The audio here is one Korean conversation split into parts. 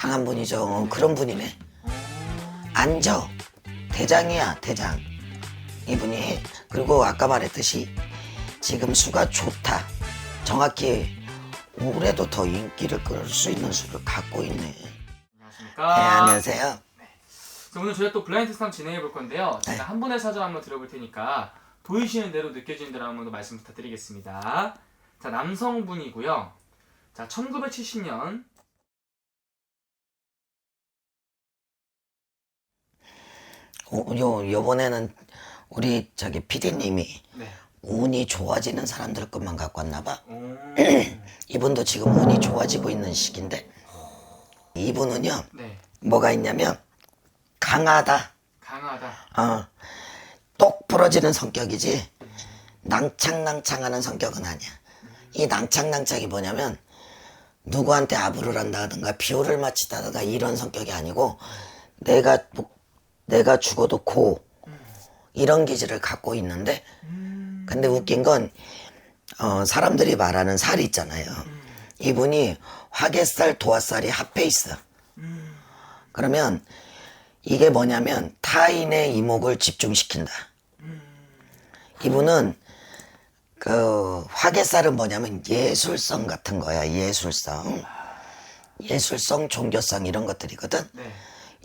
강한 분이죠. 어, 그런 분이네. 앉아. 대장이야, 대장. 이분이. 그리고 아까 말했듯이 지금 수가 좋다. 정확히 올해도 더 인기를 끌 수 있는 수를 갖고 있네. 네, 안녕하십니까. 안녕하세요. 자, 오늘 저희가 또 블라인드 한번 진행해 볼 건데요. 제가 네. 한 분의 사전 한번 들어볼 테니까 보이시는 대로 느껴지는 대로 한번 더 말씀 부탁드리겠습니다. 자, 남성분이고요. 자, 1970년 요, 요번에는 우리 저기 피디님이 네. 운이 좋아지는 사람들 것만 갖고 왔나 봐. 오. 이분도 지금 운이 좋아지고 있는 시기인데 이분은요 네. 뭐가 있냐면 강하다 강하다. 어, 똑 부러지는 성격이지 낭창낭창하는 성격은 아니야 이 낭창낭창이 뭐냐면 누구한테 아부를 한다든가 비호를 맞히다든가 이런 성격이 아니고 내가 뭐- 내가 죽어도 고 이런 기질을 갖고 있는데 근데 웃긴 건 어, 사람들이 말하는 살이 있잖아요. 이분이 화개살, 도화살이 합해 있어. 그러면 이게 뭐냐면 타인의 이목을 집중시킨다. 이분은 그 화개살은 뭐냐면 예술성 같은 거야. 예술성. 예술성, 종교성 이런 것들이거든. 네.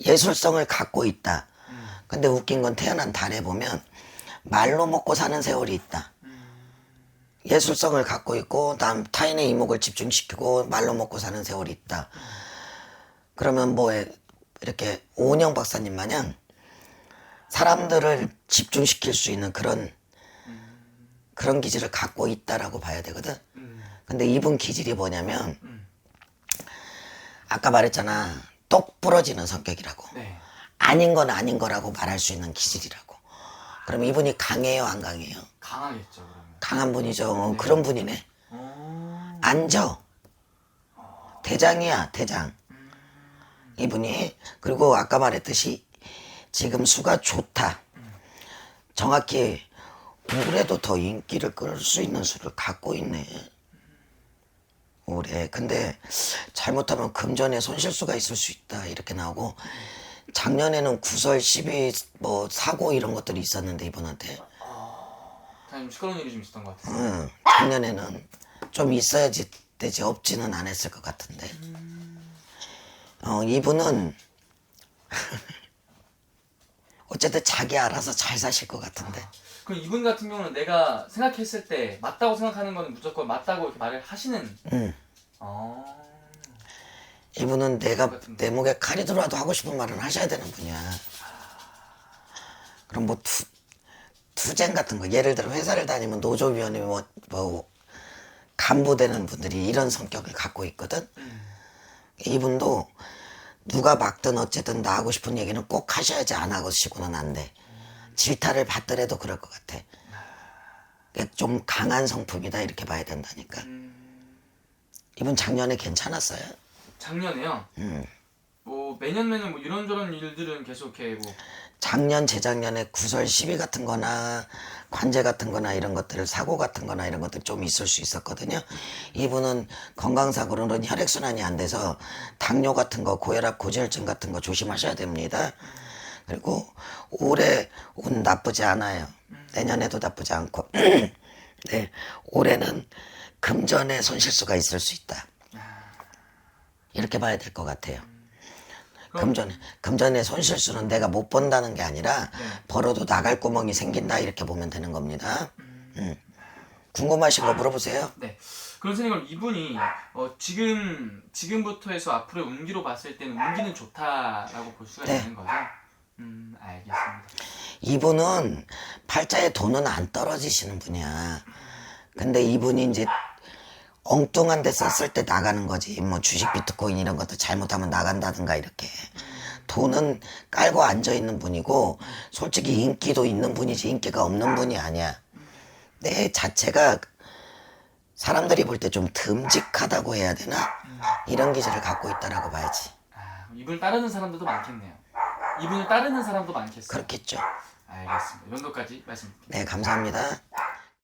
예술성을 갖고 있다. 근데 웃긴 건 태어난 달에 보면 말로 먹고 사는 세월이 있다. 예술성을 갖고 있고 남 타인의 이목을 집중시키고 말로 먹고 사는 세월이 있다. 그러면 뭐 이렇게 오은영 박사님 마냥 사람들을 집중시킬 수 있는 그런 그런 기질을 갖고 있다라고 봐야 되거든. 근데 이분 기질이 뭐냐면 아까 말했잖아. 똑 부러지는 성격이라고. 네. 아닌 건 아닌 거라고 말할 수 있는 기질이라고. 그럼 이분이 강해요, 안 강해요? 강하겠죠, 그러면. 강한 분이죠. 어, 그런 분이네. 오. 앉아. 대장이야, 대장. 이분이. 그리고 아까 말했듯이 지금 수가 좋다. 정확히 올해도 더 인기를 끌수 있는 수를 갖고 있네. 올해. 근데 잘못하면 금전에 손실수가 있을 수 있다. 이렇게 나오고 작년에는 구설, 시비, 뭐 사고 이런 것들이 있었는데 이분한테. 좀 시끄러운 일이 좀 있었던 것 같아요. 응, 작년에는 좀 있어야지 되지 없지는 않았을 것 같은데. 어, 이분은 어쨌든 자기 알아서 잘 사실 것 같은데. 그럼 이분 같은 경우는 내가 생각했을 때 맞다고 생각하는 거는 무조건 맞다고 이렇게 말을 하시는. 응. 어. 이분은 내가. 내 목에 칼이 들어와도 하고 싶은 말은 하셔야 되는 분이야. 그럼 뭐 투, 투쟁 같은 거 예를 들어 회사를 다니면 노조위원회 뭐, 뭐 간부 되는 분들이 이런 성격을 갖고 있거든. 이분도 누가 막든 어쨌든 나 하고 싶은 얘기는 꼭 하셔야지 안 하고시고는 안 돼. 질타를 받더라도 그럴 것 같아. 좀 강한 성품이다 이렇게 봐야 된다니까. 이분 작년에 괜찮았어요. 작년에요. 음. 뭐 매년 매년 뭐 이런저런 일들은 계속 이렇게 뭐 작년 재작년에 구설 시비 같은 거나 관제 같은 거나 이런 것들 사고 같은 거나 이런 것들 좀 있을 수 있었거든요. 이분은 건강상으로는 혈액순환이 안 돼서 당뇨 같은 거 고혈압 고지혈증 같은 거 조심하셔야 됩니다. 그리고 올해 운 나쁘지 않아요. 내년에도 나쁘지 않고 네 올해는 금전에 손실수가 있을 수 있다. 이렇게 봐야 될 것 같아요. 금전에 금전의 손실수는 내가 못 번다는 게 아니라 벌어도 나갈 구멍이 생긴다 이렇게 보면 되는 겁니다. 음. 궁금하신 거 물어보세요. 네. 그런 생각을 이분이 어, 지금 지금부터 해서 앞으로의 운기로 봤을 때는 운기는 좋다라고 볼 수가 네. 있는 거죠. 음, 알겠습니다. 이분은 팔자에 돈은 안 떨어지시는 분이야. 근데 이분이 이제 엉뚱한 데 썼을 때 나가는 거지. 뭐 주식 비트코인 이런 것도 잘못하면 나간다든가 이렇게. 돈은 깔고 앉아 있는 분이고 솔직히 인기도 있는 분이지 인기가 없는 분이 아니야. 내 자체가 사람들이 볼 때 좀 듬직하다고 해야 되나? 이런 기질을 갖고 있다라고 봐야지. 아, 이분을 따르는 사람들도 많겠네요. 이분을 따르는 사람도 많겠어요. 그렇겠죠. 알겠습니다. 이 정도까지 말씀드릴게요. 네, 감사합니다.